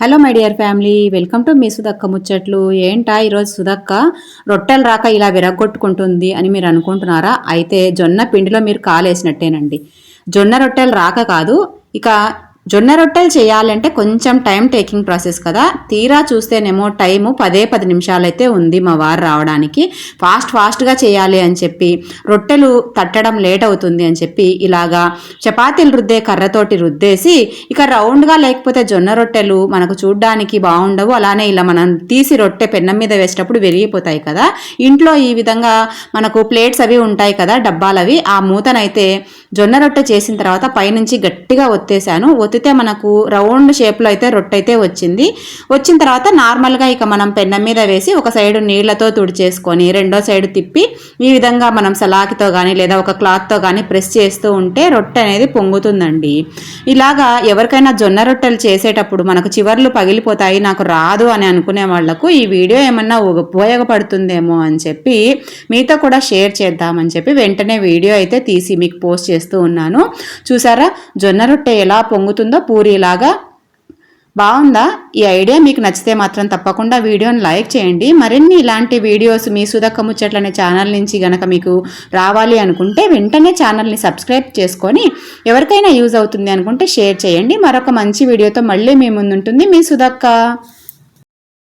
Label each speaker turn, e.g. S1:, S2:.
S1: Hello my dear family welcome to మీ సుధక్క ముచ్చట్లు. ఏంటా ఈరోజు సుధక్క రొట్టెలు రాక ఇలా విరగొట్టుకుంటుంది అని మీరు అనుకుంటున్నారా? అయితే జొన్న పిండిలో మీరు కాలేసినట్టేనండి. జొన్న రొట్టెలు రాక కాదు ఇక జొన్న రొట్టెలు చేయాలంటే కొంచెం టైం టేకింగ్ ప్రాసెస్ కదా. తీరా చూస్తేనేమో టైము పదే పది నిమిషాలైతే ఉంది మా వారు రావడానికి. ఫాస్ట్ ఫాస్ట్గా చేయాలి అని చెప్పి రొట్టెలు తట్టడం లేట్ అవుతుంది అని చెప్పి ఇలాగా చపాతీలు రుద్దే కర్రతోటి రుద్దేసి ఇక రౌండ్గా లేకపోతే జొన్న రొట్టెలు మనకు చూడ్డానికి బాగుండవు. అలానే ఇలా మనం తీసి రొట్టె పెన్నం మీద వేసేటప్పుడు విరిగిపోతాయి కదా. ఇంట్లో ఈ విధంగా మనకు ప్లేట్స్ అవి ఉంటాయి కదా డబ్బాలవి. ఆ మూతనైతే జొన్న రొట్టె చేసిన తర్వాత పైనుంచి గట్టిగా ఒత్తేసాను. ఒత్తితే మనకు రౌండ్ షేప్లో అయితే రొట్టె అయితే వచ్చింది. వచ్చిన తర్వాత నార్మల్గా ఇక మనం పెన్నం మీద వేసి ఒక సైడు నీళ్ళతో తుడిచేసుకొని రెండో సైడు తిప్పి ఈ విధంగా మనం సలాకితో కానీ లేదా ఒక క్లాత్తో కానీ ప్రెస్ చేస్తూ ఉంటే రొట్టె అనేది పొంగుతుందండి. ఇలాగా ఎవరికైనా జొన్న రొట్టెలు చేసేటప్పుడు మనకు చివర్లు పగిలిపోతాయి నాకు రాదు అని అనుకునే వాళ్ళకు ఈ వీడియో ఏమన్నా ఉపయోగపడుతుందేమో అని చెప్పి మీతో కూడా షేర్ చేద్దామని చెప్పి వెంటనే వీడియో అయితే తీసి మీకు పోస్ట్ చేస్తాను. చేస్తూ ఉన్నాను. చూసారా? జొన్న రొట్టె ఎలా పొంగుతుందో పూరీలాగా. బాగుందా? ఈ ఐడియా మీకు నచ్చితే మాత్రం తప్పకుండా వీడియోని లైక్ చేయండి. మరిన్ని ఇలాంటి వీడియోస్ మీ సుధక్క ముచ్చట్లనే ఛానల్ నుంచి గనక మీకు రావాలి అనుకుంటే వెంటనే ఛానల్ని సబ్స్క్రైబ్ చేసుకొని ఎవరికైనా యూజ్ అవుతుంది అనుకుంటే షేర్ చేయండి. మరొక మంచి వీడియోతో మళ్ళీ మీ ముందుంటుంది మీ సుధక్క.